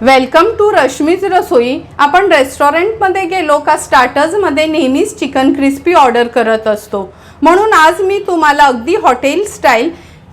Welcome to Rashmi's रसोई आपण रेस्टॉरंटमध्ये गेलो का स्टार्टर्समध्ये नेहमीच चिकन क्रिस्पी ऑर्डर करत असतो. म्हणून आज मी तुम्हाला अगदी हॉटेल स्टाईल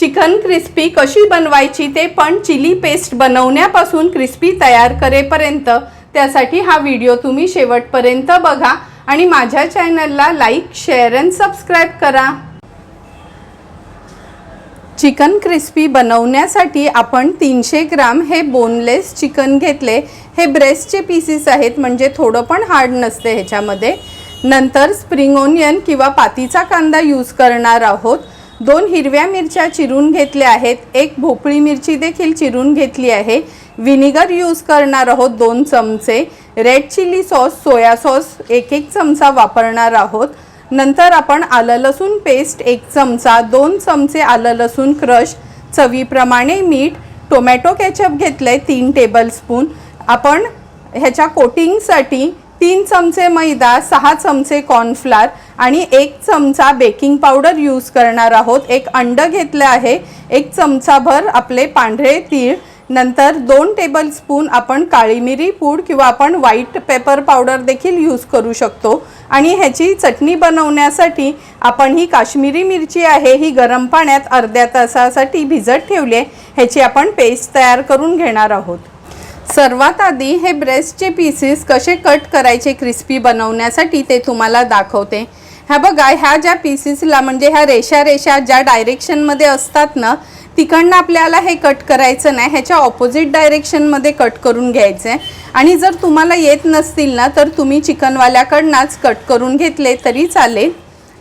चिकन क्रिस्पी कशी बनवायची ते पण चिली पेस्ट बनवण्यापासून क्रिस्पी तयार करेपर्यंत त्यासाठी हा व्हिडिओ तुम्ही शेवटपर्यंत बघा आणि माझ्या चॅनलला लाईक शेअर अँड सबस्क्राईब करा. चिकन क्रिस्पी बनवण्यासाठी आपण तीनशे ग्राम हे बोनलेस चिकन घेतले. हे ब्रेस्टचे पीसेस आहेत म्हणजे थोडं पण हार्ड नसते ह्याच्यामध्ये. नंतर स्प्रिंग ओनियन किंवा पातीचा कांदा यूज करणार आहोत. दोन हिरव्या मिरच्या चिरून घेतल्या आहेत. एक भोपळी मिरची देखील चिरून घेतली आहे. व्हिनेगर यूज करणार आहोत दोन चमचे. Red chilli sauce soya sauce एक एक चमचा वापरणार आहोत. नंतर आपण आलं लसूण पेस्ट एक चमचा दोन चमचे आलं लसूण क्रश चवीप्रमाणे मीठ टोमॅटो केचप घेतलं आहे तीन टेबलस्पून आपण ह्याच्या कोटिंगसाठी तीन चमचे मैदा सहा चमचे कॉर्नफ्लार आणि एक चमचा बेकिंग पावडर यूज करणार आहोत. एक अंडं घेतलं आहे एक चमचाभर आपले पांढरे तीळ. नंतर दोन टेबलस्पून आपण काळी मिरी पूड किंवा आपण व्हाईट पेपर पावडर देखील यूज करू शकतो. आणि ह्याची चटणी बनवण्यासाठी आपण ही काश्मीरी मिरची आहे ही गरम पाण्यात अर्ध्या तासासाठी भिजत ठेवली आहे. ह्याची आपण पेस्ट तयार करून घेणार आहोत. सर्वात आधी हे ब्रेस्टचे पीसेस कसे कट करायचे क्रिस्पी बनवण्यासाठी ते तुम्हाला दाखवते. ह्या बघा ह्या ज्या पीसेसला म्हणजे ह्या रेषा रेषा ज्या डायरेक्शनमध्ये असतात ना तिकडनं आपल्याला हे कट करायचं नाही ह्याच्या ऑपोजिट डायरेक्शनमध्ये कट करून घ्यायचं आहे आणि जर तुम्हाला येत नसतील ना तर तुम्ही चिकनवाल्याकडनंच कट करून घेतले तरी चालेल.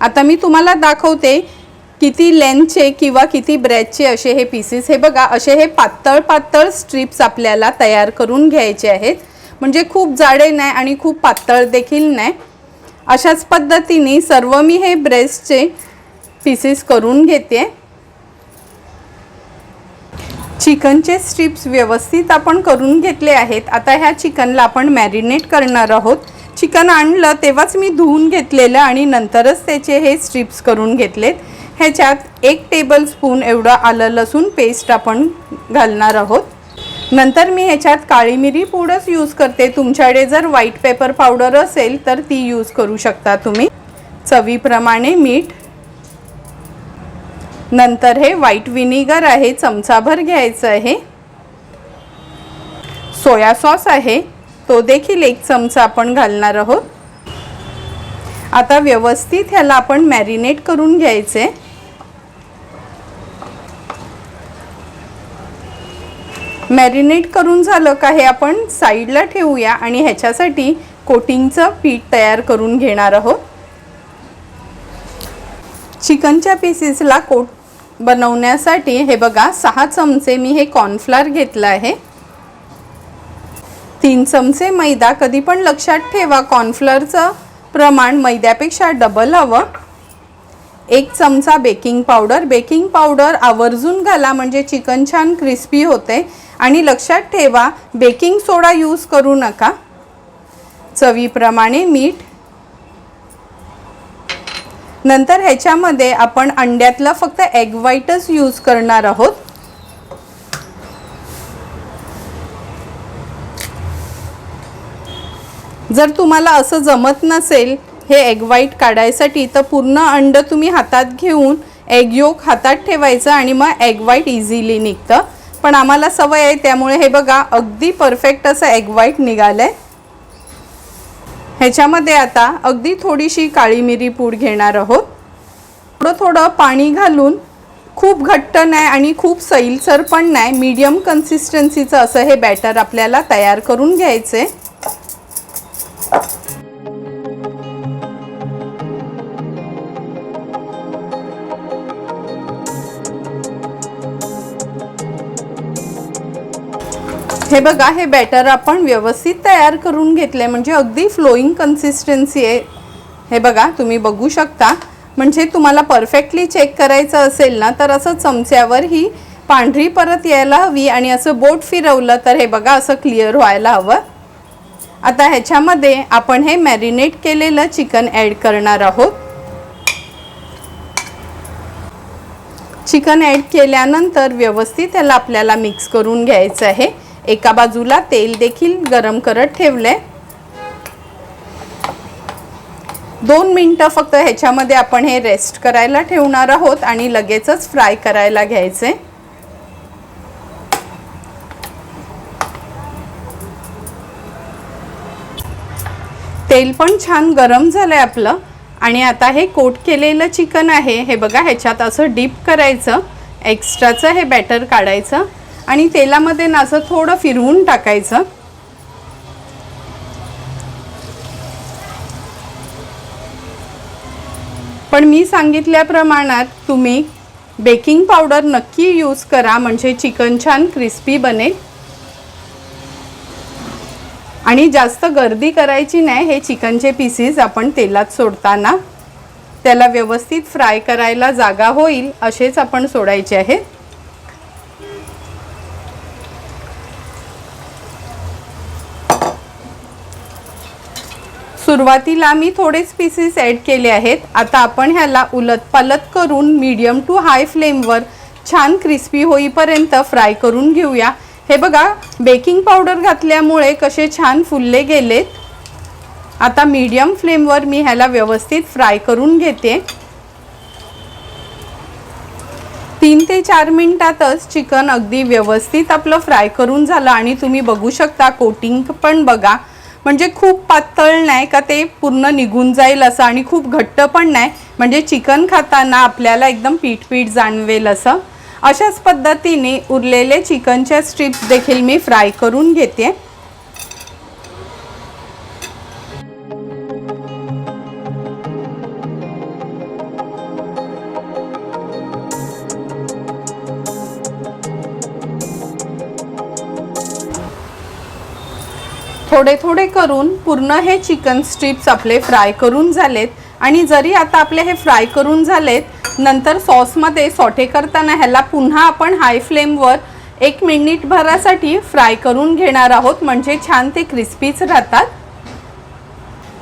आता मी तुम्हाला दाखवते किती लेंथचे किंवा किती ब्रेडचे असे हे पीसेस हे बघा असे हे पातळ पातळ स्ट्रिप्स आपल्याला तयार करून घ्यायचे आहेत. म्हणजे खूप जाडे नाही आणि खूप पातळ देखील नाही. अशाच पद्धतीने सर्व मी हे ब्रेस्टचे पीसेस करून घेते. चिकनचे स्ट्रिप्स व्यवस्थित आपण करून घेतले आहेत. आता ह्या चिकनला आपण मॅरिनेट करणार आहोत. चिकन आणलं तेव्हाच मी धुवून घेतलेलं आणि नंतरच त्याचे हे स्ट्रिप्स करून घेतलेत. ह्याच्यात एक टेबल स्पून एवढं आलं लसूण पेस्ट आपण घालणार आहोत. नंतर मी ह्याच्यात काळी मिरी पूडच यूज करते. तुमच्याकडे जर व्हाईट पेपर पावडर असेल तर ती यूज करू शकता तुम्ही. चवीप्रमाणे मीठ नंतर हे व्हाईट विनिगर आहे चमचाभर घ्यायचं आहे. सोया सॉस आहे तो देखील एक चमचा आपण घालणार आहोत. आता व्यवस्थित ह्याला आपण मॅरिनेट करून घ्यायचे. मॅरिनेट करून झालं का हे आपण साईडला ठेवूया आणि ह्याच्यासाठी कोटिंगचं पीठ तयार करून घेणार आहोत. चिकनच्या पीसेसला कोट बनवण्यासाठी हे बघा सहा चमचे मी हे कॉर्नफ्लॉर घेतलं आहे. तीन चमचे मैदा कधी पण लक्षात ठेवा कॉर्नफ्लॉरचं प्रमाण मैद्यापेक्षा डबल हवं. एक चमचा बेकिंग पावडर बेकिंग पावडर आवर्जून घाला म्हणजे चिकन छान क्रिस्पी होते. आणि लक्षात ठेवा बेकिंग सोडा यूज करू नका. चवीप्रमाणे मीठ नंतर ह्याच्यामध्ये आपण अंड्यातलं फक्त एग व्हाईटच यूज करणार आहोत. जर तुम्हाला असं जमत नसेल हे एग व्हाईट काढायसाठी तर पूर्ण अंड तुम्ही हातात घेऊन एग योक हातात ठेवायचं आणि मग एग व्हाईट इझिली निघतं. पण आम्हाला सवय आहे त्यामुळे हे बघा अगदी परफेक्ट असं एग व्हाईट निघालं आहे ह्याच्यामध्ये आता अगदी थोडीशी काळी मिरी पूड घेणार आहोत. थोडं थोडं पाणी घालून खूप घट्ट नाही आणि खूप सैलसर पण नाही मीडियम कन्सिस्टन्सीचं असं हे बॅटर आपल्याला तयार करून घ्यायचं आहे हे बघा हे बॅटर आपण व्यवस्थित तयार करून घेतले. म्हणजे अगदी फ्लोईंग कन्सिस्टन्सी आहे. हे बघा तुम्ही बघू शकता. म्हणजे तुम्हाला परफेक्टली चेक करायचं असेल ना तर असं चमच्यावर ही पांढरी परत यायला हवी आणि असं बोट फिरवलं तर हे बघा असं क्लिअर व्हायला हवं. आता ह्याच्यामध्ये आपण हे मॅरिनेट केलेलं चिकन ॲड करणार आहोत. चिकन ॲड केल्यानंतर व्यवस्थित ह्याला आपल्याला मिक्स करून घ्यायचं आहे. एका बाजूला तेल देखील गरम करत ठेवलंय. दोन मिनटं फक्त ह्याच्यामध्ये आपण हे रेस्ट करायला ठेवणार आहोत आणि लगेचच फ्राय करायला घ्यायचे तेल पण छान गरम झालंय आपलं. आणि आता हे कोट केलेलं चिकन आहे. हे बघा ह्याच्यात असं डीप करायचं. एक्स्ट्राचं हे बॅटर काढायचं. आणि तेलामध्ये ना असं थोडं फिरवून टाकायचं. पण मी सांगितल्या प्रमाणात तुम्ही बेकिंग पावडर नक्की यूज करा म्हणजे चिकन छान क्रिस्पी बनेल. आणि जास्त गर्दी करायची नाही हे चिकनचे पीसीस आपण तेलात सोडताना. त्याला व्यवस्थित फ्राय करायला जागा होईल असेच आपण सोडायचे आहे सुरुवातीला मी थोडेच पीसेस ॲड केले आहेत. आता आपण ह्याला उलत पलत करून मीडियम टू हाय फ्लेमवर छान क्रिस्पी होईपर्यंत फ्राय करून घेऊया. हे बघा बेकिंग पावडर घातल्यामुळे कसे छान फुलले गेलेत. आता मीडियम फ्लेमवर मी ह्याला व्यवस्थित फ्राय करून घेते. तीन ते चार मिनिटातच चिकन अगदी व्यवस्थित आपलं फ्राय करून झालं आणि तुम्ही बघू शकता कोटिंग पण बघा. म्हणजे खूप पातळ नाही का ते पूर्ण निघून जाईल असं आणि खूप घट्ट पण नाही. म्हणजे चिकन खाताना आपल्याला एकदम पीठ पीठ जाणवेल असं. अशाच पद्धतीने उरलेले चिकनच्या स्ट्रिप्स देखील मी फ्राय करून घेते. थोडे थोडे करून पूर्ण हे चिकन स्ट्रिप्स आपले फ्राय करून झालेत. आणि जरी आता आपले हे फ्राय करून झालेत नंतर सॉसमध्ये सॉटे करताना ह्याला पुन्हा आपण हाय फ्लेमवर एक मिनिटभरासाठी फ्राय करून घेणार आहोत. म्हणजे छान ते क्रिस्पीच राहतात.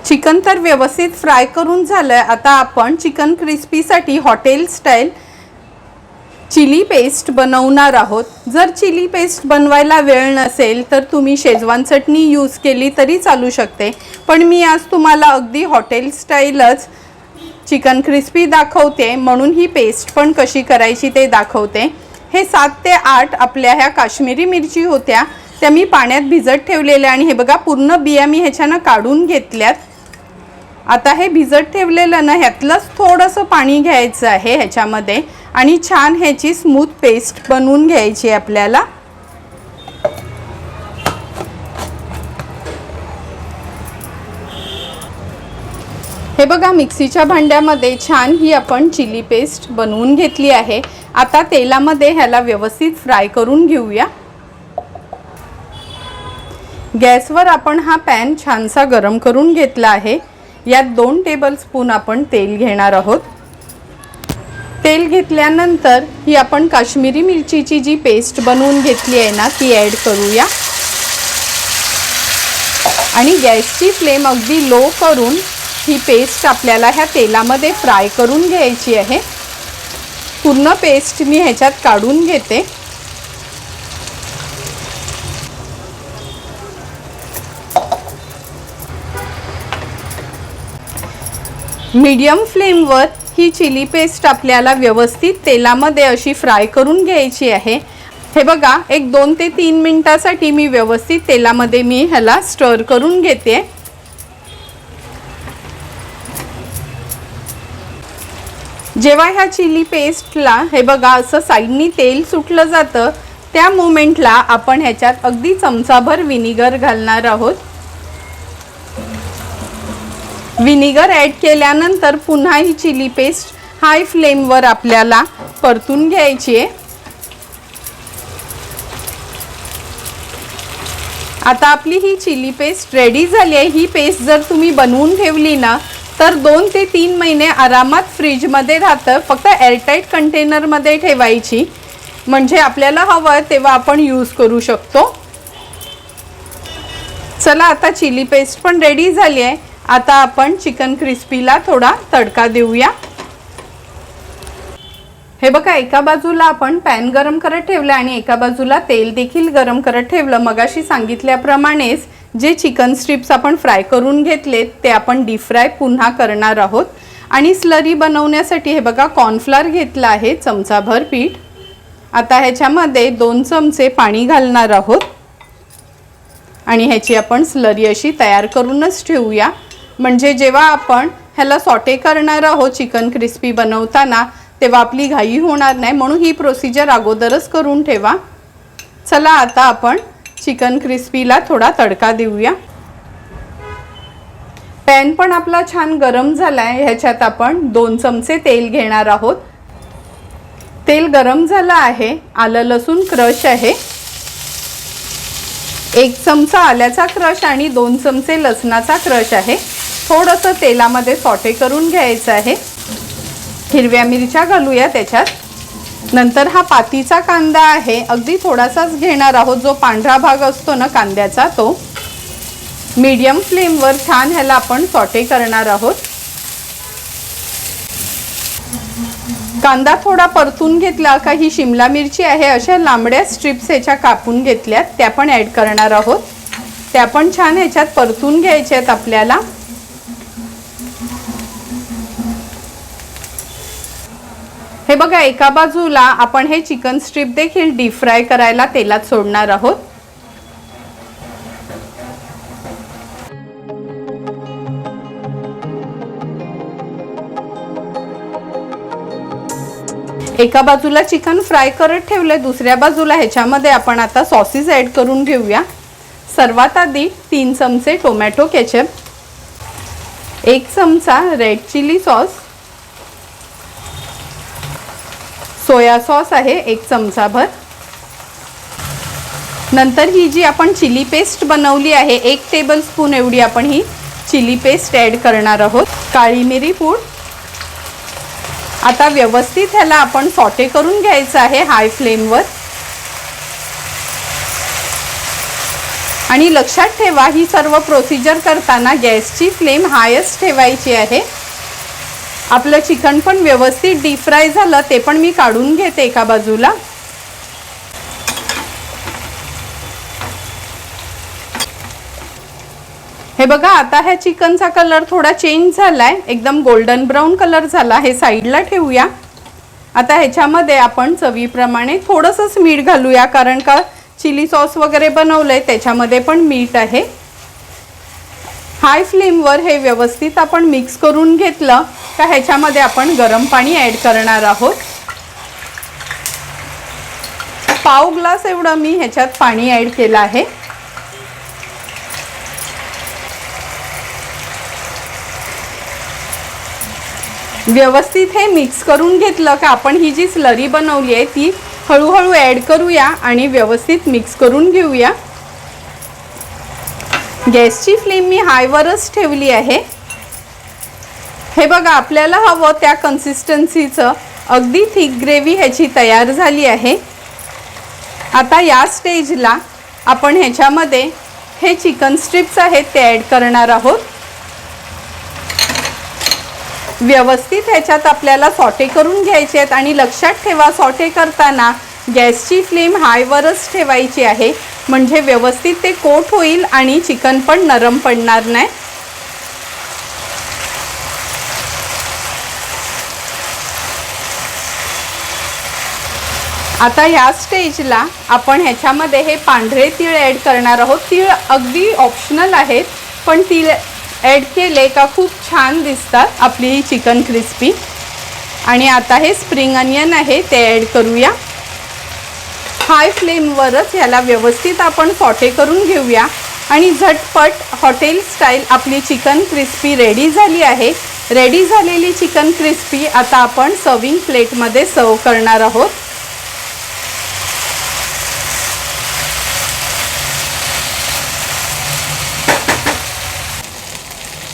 चिकन तर व्यवस्थित फ्राय करून झालंय. आता आपण चिकन क्रिस्पीसाठी हॉटेल स्टाईल चिली पेस्ट बनवणार आहोत. जर चिली पेस्ट बनवायला वेळ नसेल तर तुम्ही शेजवान चटणी यूज केली तरी चालू शकते. पण मी आज तुम्हाला अगदी हॉटेल स्टाईलच चिकन क्रिस्पी दाखवते म्हणून ही पेस्ट पण कशी करायची ते दाखवते. हे सात ते आठ आपल्या ह्या काश्मीरी मिरची होत्या त्या मी पाण्यात भिजत ठेवलेल्या आणि हे बघा पूर्ण बिया मी ह्याच्यानं काढून घेतल्यात. आता हे भिजत ठेवलेलं ना ह्यातलंच थोडंसं पाणी घ्यायचं आहे ह्याच्यामध्ये. आणि छान ह्याची स्मूथ पेस्ट बनवून घ्यायची आपल्याला. हे बघा मिक्सीच्या भांड्यामध्ये छान ही आपण चिली पेस्ट बनवून घेतली आहे. आता तेलामध्ये ह्याला व्यवस्थित फ्राय करून घेऊया. गॅसवर आपण हा पॅन छानसा गरम करून घेतला आहे. यात दोन टेबल स्पून आपण तेल घेणार आहोत. तेल घेतल्यानंतर ही आपण काश्मीरी मिरचीची जी पेस्ट बनवून घेतली आहे ना ती ॲड करूया. आणि गॅसची फ्लेम अगदी लो करून ही पेस्ट आपल्याला ह्या तेलामध्ये फ्राय करून घ्यायची आहे. पूर्ण पेस्ट मी ह्याच्यात काढून घेते. मीडियम फ्लेमवर ही चिली पेस्ट आपल्याला व्यवस्थित तेलामध्ये अशी फ्राय करून घ्यायची आहे. हे बघा एक दोन ते तीन मिनटासाठी मी व्यवस्थित तेलामध्ये मी ह्याला स्टर करून घेते. जेव्हा ह्या चिली पेस्टला हे बघा असं साईडनी तेल सुटलं जातं त्या मोमेंटला आपण ह्याच्यात अगदी चमचाभर विनिगर घालणार आहोत. विनिगर ॲड केल्यानंतर पुन्हा ही चिली पेस्ट हाय फ्लेमवर आपल्याला परतून घ्यायची आहे. आता आपली ही चिली पेस्ट रेडी झाली आहे. ही पेस्ट जर तुम्ही बनवून ठेवली ना तर दोन ते तीन महिने आरामात फ्रीजमध्ये राहतं. फक्त एअरटाईट कंटेनरमध्ये ठेवायची. म्हणजे आपल्याला हवं तेव्हा आपण यूज करू शकतो. चला आता चिली पेस्ट पण रेडी झाली आहे. आता आपण चिकन क्रिस्पीला थोडा तडका देऊया. हे बघा एका बाजूला आपण पॅन गरम करत ठेवलं आणि एका बाजूला तेल देखील गरम करत ठेवलं. मगाशी सांगितल्याप्रमाणेच जे चिकन स्ट्रिप्स आपण फ्राय करून घेतलेत ते आपण डीप फ्राय पुन्हा करणार आहोत. आणि स्लरी बनवण्यासाठी हे बघा कॉर्नफ्लॉर घेतलं आहे चमचाभर पीठ. आता ह्याच्यामध्ये दोन चमचे पाणी घालणार आहोत. आणि ह्याची आपण स्लरी अशी तयार करूनच ठेवूया. म्हणजे जेव्हा आपण ह्याला सॉटे करणार आहोत चिकन क्रिस्पी बनवताना तेव्हा आपली घाई होणार नाही. म्हणून ही प्रोसिजर अगोदरच करून ठेवा. चला आता आपण चिकन क्रिस्पीला थोडा तडका देऊया. पॅन पण आपला छान गरम झाला आहे ह्याच्यात आपण दोन चमचे तेल घेणार आहोत. तेल गरम झालं आहे. आलं लसूण क्रश आहे. एक चमचा आल्याचा क्रश आणि दोन चमचे लसणाचा क्रश आहे. थोडंसं तेलामध्ये सॉटे करून घ्यायचं आहे. हिरव्या मिरच्या घालूया त्याच्यात. नंतर हा पातीचा कांदा आहे. अगदी थोडासाच घेणार आहोत. जो पांढरा भाग असतो ना कांद्याचा तो. मीडियम फ्लेमवर छान ह्याला आपण सॉटे करणार आहोत. कांदा थोडा परतून घेतला का ही शिमला मिरची आहे अशा लांबड्या स्ट्रिप्स ह्याच्या कापून घेतल्यात. त्या पण ॲड करणार आहोत. त्या पण छान ह्याच्यात परतून घ्यायच्या आहेत आपल्याला. हे बघा एका बाजूला आपण हे चिकन स्ट्रीप देखील डीप फ्राय करायला तेलात सोडणार आहोत. एका बाजूला चिकन फ्राय करत ठेवले दुसऱ्या बाजूला ह्याच्यामध्ये आपण आता सॉसेस ॲड करून घेऊया. सर्वात आधी तीन चमचे टोमॅटो केचप एक चमचा red chilli sauce soya sauce आहे एक चमचाभर. नंतर ही जी आपण चिली पेस्ट बनवली आहे एक टेबल स्पून एवढी आपण ही चिली पेस्ट ॲड करणार आहोत. काळी मिरी पूड. आता व्यवस्थित ह्याला आपण सॉटे करून घ्यायचं आहे हाय फ्लेमवर आणि लक्षात ठेवा ही सर्व प्रोसिजर करताना गॅसची फ्लेम हायच ठेवायची आहे. आपलं चिकन पण व्यवस्थित डीप फ्राय झालं ते पण मी काढून घेते एका बाजूला. हे बघा आता ह्या चिकनचा कलर थोडा चेंज झालाय. एकदम गोल्डन ब्राऊन कलर झाला. हे साईडला ठेवूया. आता ह्याच्यामध्ये आपण चवीप्रमाणे थोडंसंच मीठ घालूया कारण का चिली सॉस वगैरे बनवलंय त्याच्यामध्ये पण मीठ आहे. हाय फ्लेमवर हे व्यवस्थित आपण मिक्स करून घेतलं का ह्याच्यामध्ये आपण गरम पाणी ॲड करणार आहोत. पाव ग्लास एवढं मी ह्याच्यात पाणी ॲड केलं आहे. व्यवस्थित हे मिक्स करून घेतलं का आपण ही जी स्लरी बनवली आहे ती हळूहळू ॲड करूया आणि व्यवस्थित मिक्स करून घेऊया. गॅसची फ्लेम मी हायवरच ठेवली आहे. हे बघा आपल्याला हवं त्या कन्सिस्टन्सीचं अगदी थिक ग्रेव्ही ह्याची तयार झाली आहे. आता या स्टेजला आपण ह्याच्यामध्ये हे चिकन स्ट्रिप्स आहेत ते ॲड करणार आहोत. व्यवस्थित ह्याच्यात आपल्याला सॉटे करून घ्यायचे आहेत आणि लक्षात ठेवा सॉटे करताना गॅसची फ्लेम हायवरच ठेवायची आहे. म्हणजे व्यवस्थित ते कोट होईल आणि चिकन पण नरम पडणार नाही. आता ह्या स्टेजला आपण ह्याच्यामध्ये हे पांढरे तीळ ॲड करणार आहोत. तीळ अगदी ऑप्शनल आहेत पण तीळ ॲड केले का खूप छान दिसतात आपली ही चिकन क्रिस्पी. आणि आता हे स्प्रिंग अनियन आहे ते ॲड करूया. हाय फ्लेमवरच ह्याला व्यवस्थित आपण सॉटे करून घेऊया. आणि झटपट हॉटेल स्टाईल आपली चिकन क्रिस्पी रेडी झाली आहे. रेडी झालेली चिकन क्रिस्पी आता आपण सर्विंग प्लेटमध्ये सर्व करणार आहोत.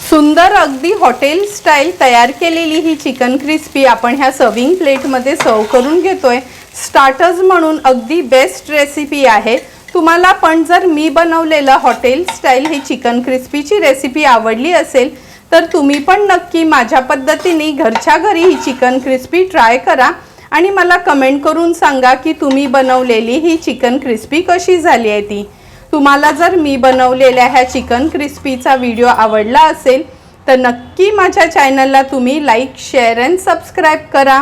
सुंदर अगदी हॉटेल स्टाईल तयार केलेली ही चिकन क्रिस्पी आपण ह्या सर्विंग प्लेटमध्ये सर्व करून घेतोय. स्टार्टर्स म्हणून अगदी बेस्ट रेसिपी आहे. तुम्हाला पण जर मी बनवलेलं हॉटेल स्टाईल ही चिकन क्रिस्पीची रेसिपी आवडली असेल तर तुम्ही पण नक्की माझ्या पद्धतीने घरच्या घरी ही चिकन क्रिस्पी ट्राय करा. आणि मला कमेंट करून सांगा की तुम्ही बनवलेली ही चिकन क्रिस्पी कशी झाली आहे ती. तुम्हाला जर मी बनवलेल्या ह्या चिकन क्रिस्पीचा व्हिडिओ आवडला असेल तर नक्की माझ्या चॅनलला तुम्ही लाईक शेअर अँड सबस्क्राईब करा.